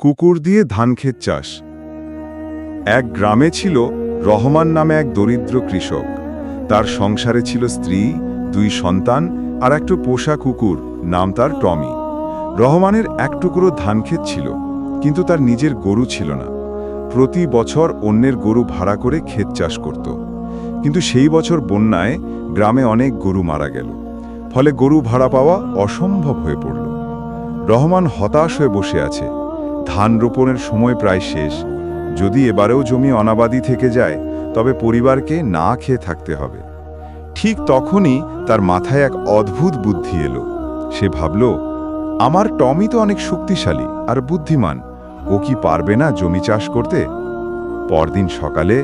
কুকুর দিয়ে ধানক্ষেত চাষ। এক গ্রামে ছিল রহমান নামে এক দরিদ্র কৃষক। তার সংসারে ছিল স্ত্রী, দুই সন্তান আর একটু পোষা কুকুর, নাম তার টমি। রহমানের এক টুকরো ধানক্ষেত ছিল, কিন্তু তার নিজের গরু ছিল না। প্রতি বছর অন্যের গরু ভাড়া করে ক্ষেত চাষ করত। কিন্তু সেই বছর বন্যায় গ্রামে অনেক গরু মারা গেল। ফলে গরু ভাড়া পাওয়া অসম্ভব হয়ে পড়ল। রহমান হতাশ হয়ে বসে আছে। ধান রোপণের সময় প্রায় শেষ। যদি এবারেও জমি অনাবাদি থেকে যায়, তবে পরিবারকে না খেয়ে থাকতে হবে। ঠিক তখনই তার মাথায় এক অদ্ভুত বুদ্ধি এলো। সে ভাবল, আমার টমি তো অনেক শক্তিশালী আর বুদ্ধিমান। ও কি পারবে না জমি চাষ করতে? পরদিন সকালে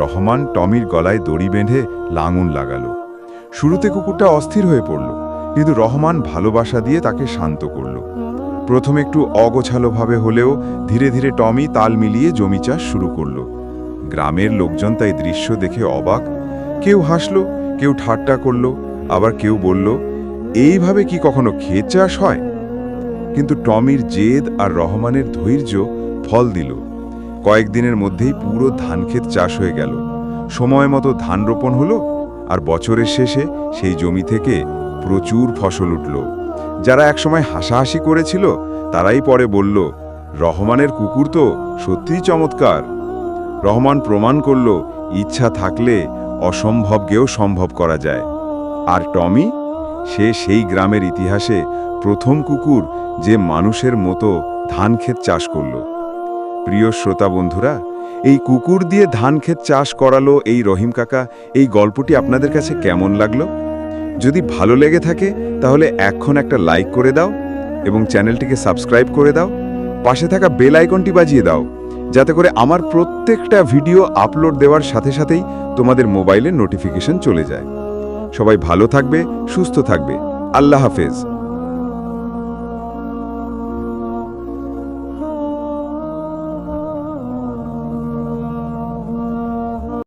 রহমান টমির গলায় দড়ি বেঁধে লাঙুন লাগালো। শুরুতে কুকুরটা অস্থির হয়ে পড়ল, কিন্তু রহমান ভালোবাসা দিয়ে তাকে শান্ত করল। প্রথমে একটু অগোছালোভাবে হলেও ধীরে ধীরে টমি তাল মিলিয়ে জমি চাষ শুরু করল। গ্রামের লোকজন তাই দৃশ্য দেখে অবাক। কেউ হাসল, কেউ ঠাট্টা করল, আবার কেউ বলল, এইভাবে কি কখনো ক্ষেত চাষ হয়? কিন্তু টমির জেদ আর রহমানের ধৈর্য ফল দিল। কয়েকদিনের মধ্যেই পুরো ধানক্ষেত চাষ হয়ে গেল। সময় মতো ধান রোপণ হলো, আর বছরের শেষে সেই জমি থেকে প্রচুর ফসল উঠল। যারা একসময় হাসাহাসি করেছিল, তারাই পরে বলল, রহমানের কুকুর তো সত্যিই চমৎকার। রহমান প্রমাণ করল, ইচ্ছা থাকলে অসম্ভবকেও সম্ভব করা যায়। আর টমি, সে সেই গ্রামের ইতিহাসে প্রথম কুকুর যে মানুষের মতো ধানক্ষেত চাষ করল। প্রিয় শ্রোতা বন্ধুরা, এই কুকুর দিয়ে ধানক্ষেত চাষ করালো এই রহিম কাকা, এই গল্পটি আপনাদের কাছে কেমন লাগল? যদি ভালো লেগে থাকে, তাহলে এখন একটা লাইক করে দাও এবং চ্যানেলটিকে সাবস্ক্রাইব করে দাও। পাশে থাকা বেল আইকনটি বাজিয়ে দাও, যাতে করে আমার প্রত্যেকটা ভিডিও আপলোড দেওয়ার সাথে সাথেই তোমাদের মোবাইলে নোটিফিকেশন চলে যায়। সবাই ভালো থাকবে, সুস্থ থাকবে। আল্লাহ হাফেজ।